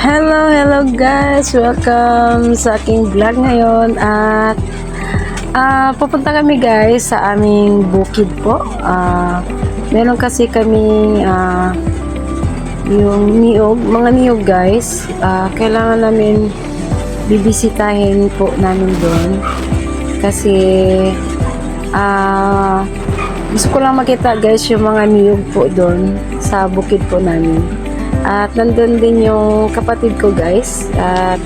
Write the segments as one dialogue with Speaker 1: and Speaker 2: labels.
Speaker 1: Hello, hello guys! Welcome sa aking vlog ngayon at ah pupunta kami guys sa aming bukid po. Ah meron kasi kami ah yung niyog, mga niyog guys. Ah kailangan namin bibisitahin po namin doon kasi ah gusto ko lang makita guys yung mga niyog po doon sa bukid po namin. At nandun din yung kapatid ko guys. At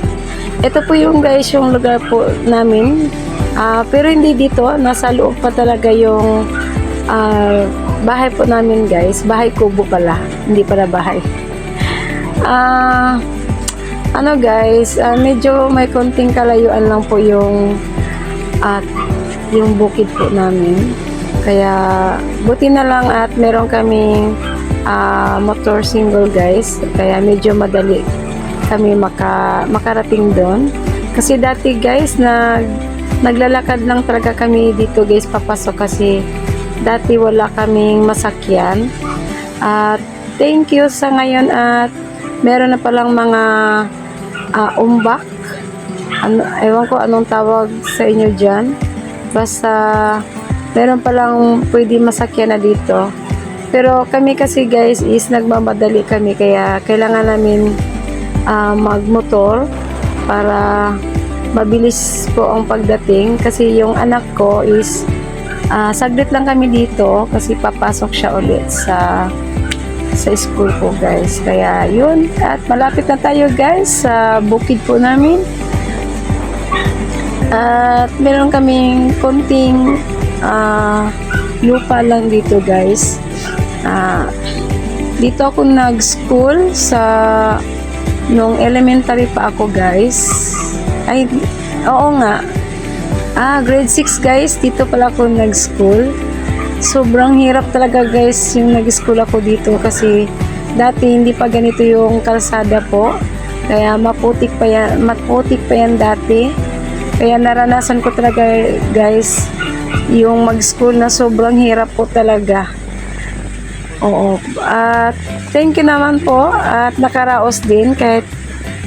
Speaker 1: ito po yung guys yung lugar po namin. Ah, pero hindi dito, nasa loob pa talaga yung ah, bahay po namin guys. Bahay kubo pala, hindi pala bahay. Ah, ano guys, ah, medyo may konting kalayuan lang po yung at yung bukid po namin. Kaya buti na lang at meron kaming ah, motor single guys. Kaya medyo madali kami maka, makarating doon. Kasi dati guys, nag, naglalakad lang talaga kami dito guys papasok kasi dati wala kaming masakyan. At thank you sa ngayon at meron na palang mga ah, umbak. Ano, ewan ko anong tawag sa inyo dyan. Basta meron palang pwede masakyan na dito. Pero kami kasi guys is nagmamadali kami kaya kailangan namin ah, magmotor para mabilis po ang pagdating kasi yung anak ko is ah, saglit lang kami dito kasi papasok siya ulit sa sa school po guys. Kaya yun at malapit na tayo guys sa bukid po namin. At meron kaming konting ah, lupa lang dito guys. Ah, dito ako nag-school sa nung elementary pa ako guys. Ay, oo nga. Ah, grade 6 guys, dito pala ako nag-school. Sobrang hirap talaga guys yung nag-school ako dito kasi dati hindi pa ganito yung kalsada po. Kaya maputik pa yan, maputik pa yan dati. Kaya naranasan ko talaga guys yung mag-school na sobrang hirap po talaga. Oo. At thank you naman po at nakaraos din kahit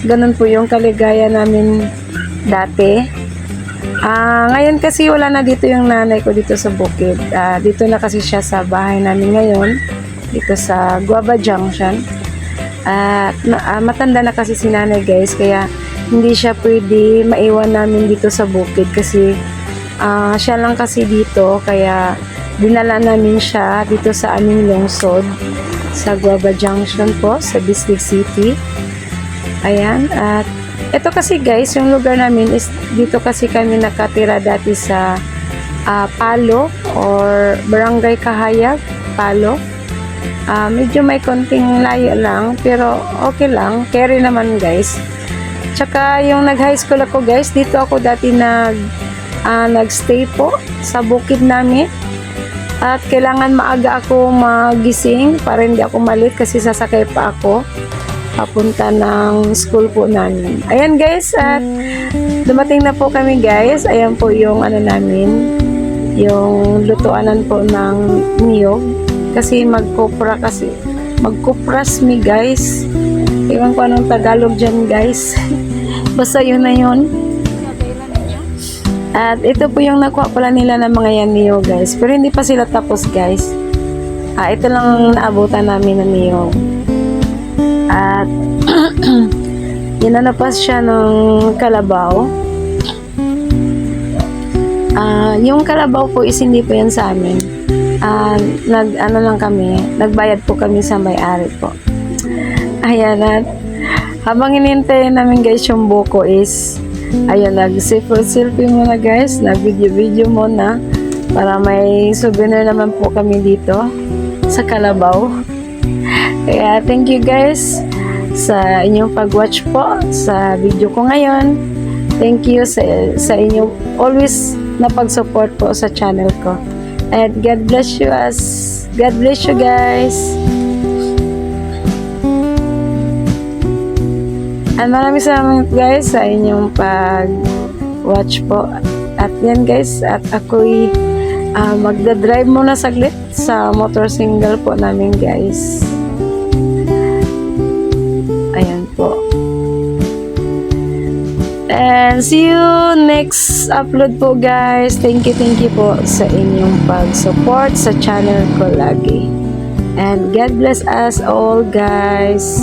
Speaker 1: ganun po yung kaligaya namin dati. Ah, ngayon kasi wala na dito yung nanay ko dito sa bukid. Ah, dito na kasi siya sa bahay namin ngayon dito sa Guava Junction. At na- ah, matanda na kasi si nanay guys kaya hindi siya pwede maiwan namin dito sa bukid kasi ah, siya lang kasi dito kaya dinala namin siya dito sa aming lungsod sa Guava Junction po sa Bislig City. Ayan, at ito kasi guys, yung lugar namin is dito kasi kami nakatira dati sa ah, Palo or Barangay Kahayag, Palo. Ah, medyo may konting layo lang, pero okay lang. Carry naman guys. Tsaka yung nag-high school ako guys, dito ako dati nag ah, nagstay po sa bukid namin. At kailangan maaga ako magising para hindi ako malit kasi sasakay pa ako papunta ng school po namin. Ayan guys, at dumating na po kami guys. Ayan po yung ano namin, yung lutuanan po ng niyog. Kasi magkopra kasi, magkopras mi guys. Iwan ko anong Tagalog dyan guys. Basta yun na yun. At ito po yung nakuha pala nila ng mga yan niyog guys. Pero hindi pa sila tapos guys. Ah, ito lang naabutan namin ng niyog. At inanapas siya ng kalabaw. Ah, yung kalabaw po is hindi po yan sa amin. Ah, nag ano lang kami, nagbayad po kami sa may-ari po. Ayan at habang inintay namin guys yung buko is ayun nag selfie muna guys, nag video video muna para may souvenir naman po kami dito sa Kalabaw. Kaya thank you guys sa inyong pag-watch po sa video ko ngayon. Thank you sa, sa inyong always na pag-support po sa channel ko. And God bless you as God bless you guys. At maraming salamat guys sa inyong pag-watch po. At yan guys, at ako'y ah, magdadrive muna saglit sa motor single po namin guys. Ayan po. And see you next upload po guys. Thank you, thank you po sa inyong pag-support sa channel ko lagi. And God bless us all guys.